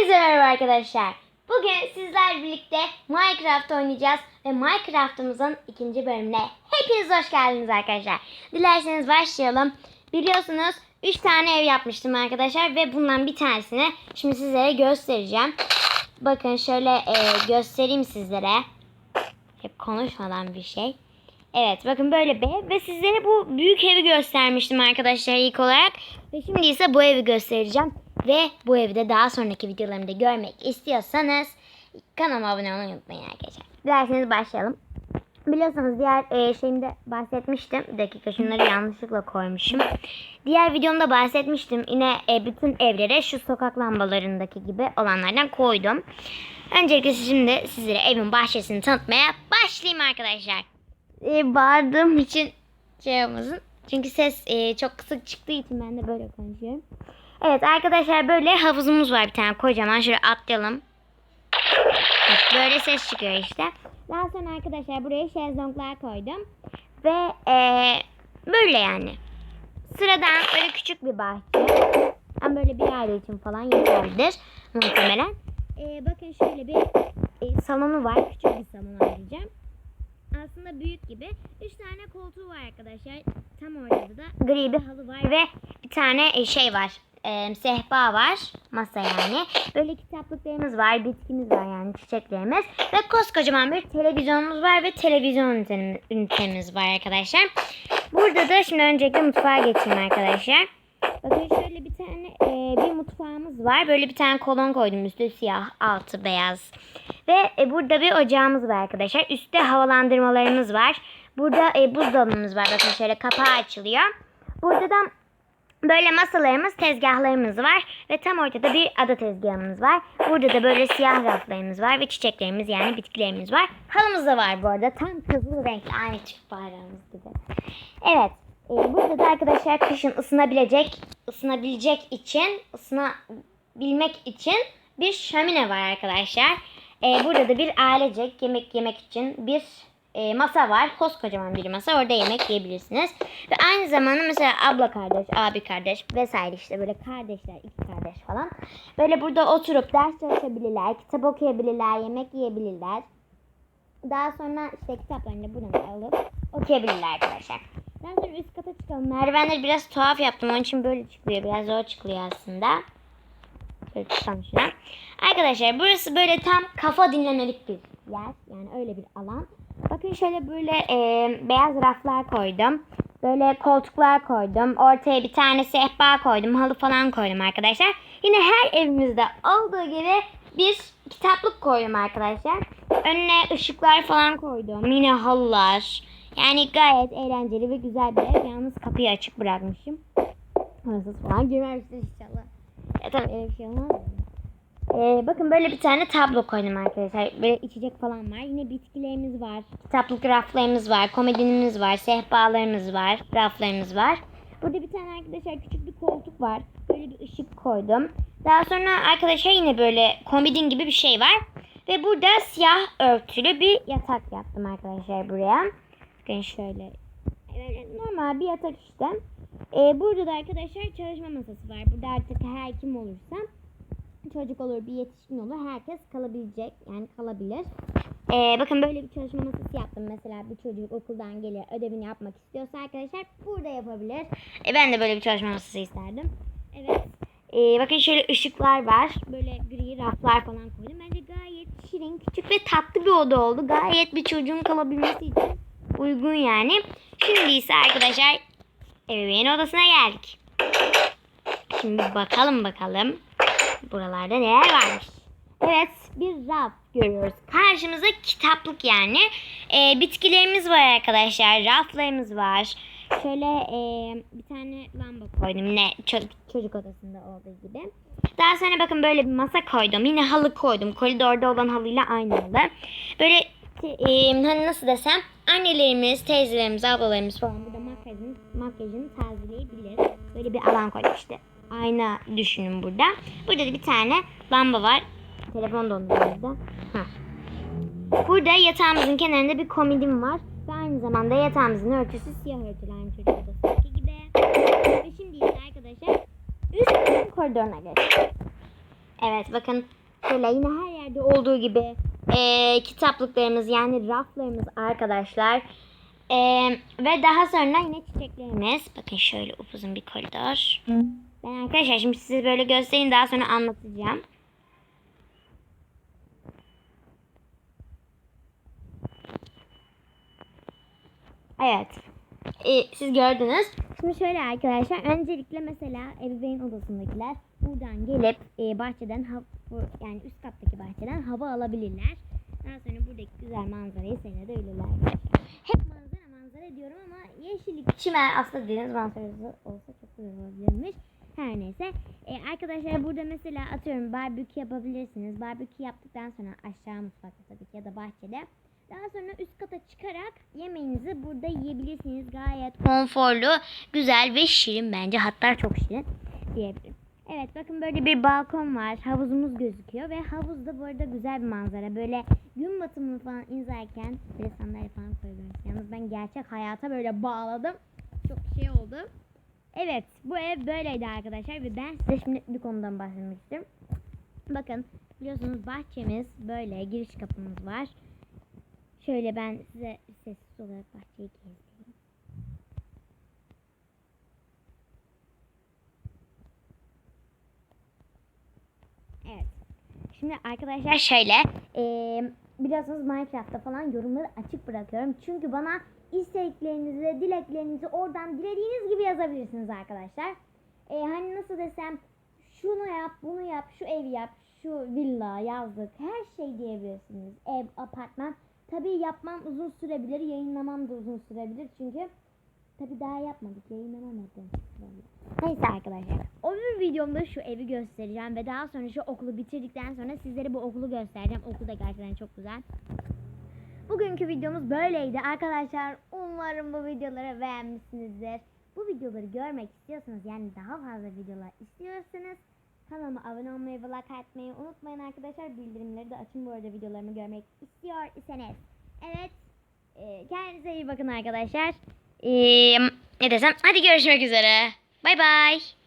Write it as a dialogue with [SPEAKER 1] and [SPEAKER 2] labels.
[SPEAKER 1] Hepinize merhaba arkadaşlar. Bugün sizler birlikte Minecraft oynayacağız ve Minecraft'ımızın ikinci bölümüne hepiniz hoş geldiniz arkadaşlar. Dilerseniz başlayalım. Biliyorsunuz 3 tane ev yapmıştım arkadaşlar ve bundan bir tanesini şimdi sizlere göstereceğim. Bakın şöyle e, göstereyim sizlere. Hep konuşmadan bir şey. Evet bakın böyle bir ev ve sizlere bu büyük evi göstermiştim arkadaşlar ilk olarak. Ve şimdi ise bu evi göstereceğim. Ve bu evi de daha sonraki videolarımda görmek istiyorsanız kanalıma abone olmayı unutmayın arkadaşlar. Dilerseniz başlayalım. Biliyorsunuz diğer e, şeyimde bahsetmiştim. Bir dakika şunları yanlışlıkla koymuşum. Diğer videomda bahsetmiştim. Yine e, bütün evlere şu sokak lambalarındaki gibi olanlardan koydum. Öncelikle şimdi sizlere evin bahçesini tanıtmaya başlayayım arkadaşlar. E, bağırdığım için şey yapmasın. Çünkü ses e, çok kısık çıktığı için ben de böyle konuşuyorum. Evet arkadaşlar böyle havuzumuz var bir tane kocaman. Şöyle atlayalım. Böyle ses çıkıyor işte. Daha sonra arkadaşlar buraya şezlonglar koydum. Ve eee, böyle yani. Sıradan böyle küçük bir bahçe. Ama böyle bir aile için falan yeterlidir muhtemelen. Eee, bakın şöyle bir e, salonu var. Küçük bir salon ayrıca. Aslında büyük gibi. Üç tane koltuğu var arkadaşlar. Tam ortada da gri bir halı var ve bir tane şey var. E, sehpa var. Masa yani. Böyle kitaplıklarımız var. Bitkimiz var yani çiçeklerimiz. Ve koskocaman bir televizyonumuz var ve televizyon ünitemiz, var arkadaşlar. Burada da şimdi öncelikle mutfağa geçeyim arkadaşlar. Bakın şöyle bir tane e, bir mutfağımız var. Böyle bir tane kolon koydum üstü siyah altı beyaz. Ve e, burada bir ocağımız var arkadaşlar. Üstte havalandırmalarımız var. Burada e, buzdolabımız var. Bakın şöyle kapağı açılıyor. Burada da böyle masalarımız, tezgahlarımız var. Ve tam ortada bir ada tezgahımız var. Burada da böyle siyah raflarımız var ve çiçeklerimiz yani bitkilerimiz var. Halımız da var bu arada. Tam kızıl renkli aynı Türk bayrağımız gibi. Evet. e, burada da arkadaşlar kışın ısınabilecek, ısınabilecek için, ısınabilmek için bir şömine var arkadaşlar. E, burada da bir ailecek yemek yemek için bir e, masa var. Koskocaman bir masa. Orada yemek yiyebilirsiniz. Ve aynı zamanda mesela abla kardeş, abi kardeş vesaire işte böyle kardeşler, iki kardeş falan. Böyle burada oturup ders çalışabilirler, kitap okuyabilirler, yemek yiyebilirler. Daha sonra işte kitaplarını da buradan alıp okuyabilirler arkadaşlar. Daha sonra üst kata çıkalım. Merdivenleri biraz tuhaf yaptım. Onun için böyle çıkıyor. Biraz zor çıkıyor aslında. Şöyle tutalım şuradan. Arkadaşlar burası böyle tam kafa dinlemelik bir yer. Yani öyle bir alan. Bakın şöyle böyle e, beyaz raflar koydum. Böyle koltuklar koydum. Ortaya bir tane sehpa koydum. Halı falan koydum arkadaşlar. Yine her evimizde olduğu gibi bir kitaplık koydum arkadaşlar. Önüne ışıklar falan koydum. Yine halılar. Yani gayet eğlenceli ve güzel bir ev. Yalnız kapıyı açık bırakmışım. Hırsız falan girmemiştir inşallah. Ya tabii öyle bir şey olmaz. Ee, bakın böyle bir tane tablo koydum arkadaşlar. Böyle içecek falan var. Yine bitkilerimiz var. Kitaplık raflarımız var. Komodinimiz var. Sehpalarımız var. Raflarımız var. Burada bir tane arkadaşlar küçük bir koltuk var. Böyle bir ışık koydum. Daha sonra arkadaşlar yine böyle komodin gibi bir şey var. Ve burada siyah örtülü bir yatak yaptım arkadaşlar buraya. Bakın şöyle. Normal bir yatak işte. Ee, burada da arkadaşlar çalışma masası var. Burada artık her kim olursa çocuk olur, bir yetişkin olur. Herkes kalabilecek. Yani kalabilir. Ee, bakın böyle bir çalışma masası yaptım. Mesela bir çocuk okuldan gelir ödevini yapmak istiyorsa arkadaşlar burada yapabilir. E, ben de böyle bir çalışma masası isterdim. Evet. Ee, bakın şöyle ışıklar var. Böyle gri raflar falan koydum. Bence gayet şirin, küçük ve tatlı bir oda oldu. Gayet bir çocuğun kalabilmesi için uygun yani. Şimdi ise arkadaşlar ebeveyn odasına geldik. Şimdi bakalım bakalım. Buralarda neler varmış. Evet bir raf görüyoruz. Karşımızda kitaplık yani. Ee, bitkilerimiz var arkadaşlar. Raflarımız var. Şöyle ee, bir tane lamba koydum. Yine ço- çocuk odasında olduğu gibi. Daha sonra bakın böyle bir masa koydum. Yine halı koydum. Koridorda olan halıyla aynı halı. Böyle ee, hani nasıl desem annelerimiz, teyzelerimiz, ablalarımız falan burada makyajını, makyajını tazeleyebilir. Böyle bir alan koydum işte. Ayna düşünün burada. Burada da bir tane lamba var. Telefon dondu burada. Burada yatağımızın kenarında bir komedim var. Ve aynı zamanda yatağımızın örtüsü siyah örtülü aynı çocuk odasındaki gibi. Ve şimdi ise arkadaşlar üst koridoruna geçelim. Evet bakın şöyle yine her yerde olduğu gibi eee, kitaplıklarımız yani raflarımız arkadaşlar. Eee, ve daha sonra yine çiçeklerimiz. Bakın şöyle upuzun bir koridor. Ben arkadaşlar şimdi size böyle göstereyim daha sonra anlatacağım. Evet. Ee, siz gördünüz. Şimdi şöyle arkadaşlar. Öncelikle mesela ebeveyn odasındakiler buradan gelip e, bahçeden yani üst kattaki bahçeden hava alabilirler. Daha sonra buradaki güzel manzarayı seyredebilirler. Hep manzara manzara diyorum ama yeşillik, çimen aslında deniz manzarası olsa çok güzel olabilirmiş. Her neyse. E, arkadaşlar burada mesela atıyorum barbekü yapabilirsiniz. Barbekü yaptıktan sonra aşağı mutfakta tabii ki ya da bahçede. Daha sonra üst kata çıkarak yemeğinizi burada yiyebilirsiniz. Gayet konforlu, güzel ve şirin bence. Hatta çok şirin diyebilirim. Evet bakın böyle bir balkon var. Havuzumuz gözüküyor ve havuzda bu arada güzel bir manzara. Böyle gün batımını falan izlerken böyle sandalye falan koyuyoruz. Yalnız ben gerçek hayata böyle bağladım. Çok şey oldu. Evet bu ev böyleydi arkadaşlar ve ben size şimdi bir konudan bahsetmek istiyorum. Bakın biliyorsunuz bahçemiz böyle giriş kapımız var. Şöyle ben size sessiz olarak bahçeyi gezdireyim. Evet. Şimdi arkadaşlar şöyle eee biliyorsunuz Minecraft'ta falan yorumları açık bırakıyorum. Çünkü bana isteklerinizi, dileklerinizi oradan dilediğiniz gibi yazabilirsiniz arkadaşlar. Eee, hani nasıl desem şunu yap, bunu yap, şu evi yap, şu villa, yazlık her şey diyebilirsiniz. Ev, apartman. Tabii yapmam uzun sürebilir, yayınlamam da uzun sürebilir. Çünkü tabii daha yapmadık, yayınlanamadı. Neyse arkadaşlar. Öbür videomda şu evi göstereceğim ve daha sonra şu okulu bitirdikten sonra sizlere bu okulu göstereceğim. Okul da gerçekten çok güzel. Bugünkü videomuz böyleydi arkadaşlar. Umarım bu videoları beğenmişsinizdir. Bu videoları görmek istiyorsanız yani daha fazla videolar istiyorsanız kanalıma abone olmayı ve like atmayı unutmayın arkadaşlar. Bildirimleri de açın bu arada videolarımı görmek istiyor iseniz. Evet. e, kendinize iyi bakın arkadaşlar. E, ne desem? Hadi görüşmek üzere. Bay bay.